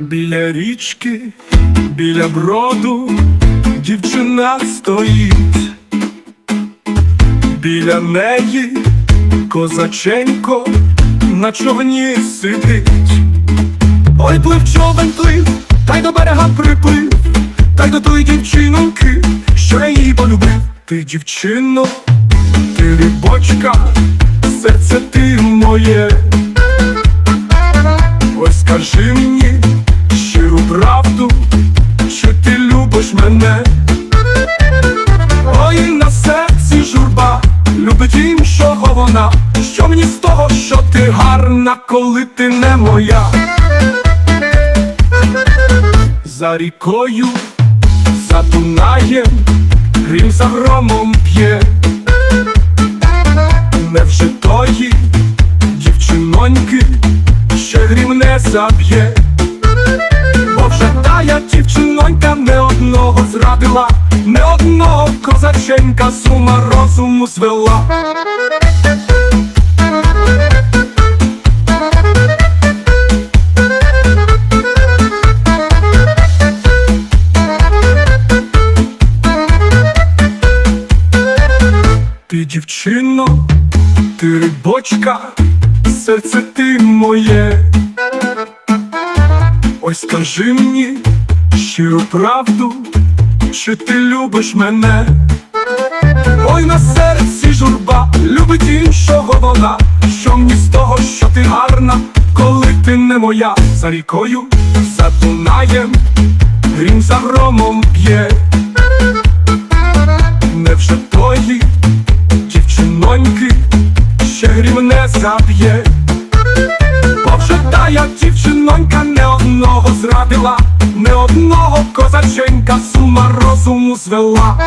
Біля річки, біля броду дівчина стоїть, біля неї козаченько на човні сидить. Ой, плив човен плив, та й до берега приплив, та й до тої дівчиноньки, що я її полюбив. Ти дівчино, ти рибочка, серце ти моє. Ось скажи мені вона. Що мені з того, що ти гарна, коли ти не моя? За рікою, за Дунаєм, грім за громом п'є. Невже тої дівчиноньки ще грім не заб'є? Бо вже тая дівчинонька не одного зрадила, не одного козаченька з ума розуму звела. Дівчино, ти рибочка, серце ти моє. Ось скажи мені щиру правду, чи ти любиш мене? Ой, на серці журба, любить іншого вона. Що мені з того, що ти гарна, коли ти не моя, за рікою, за Дунаєм, грім за громом б'є. Тая дівчинонька не одного зрадила, не одного козаченька сума розуму звела.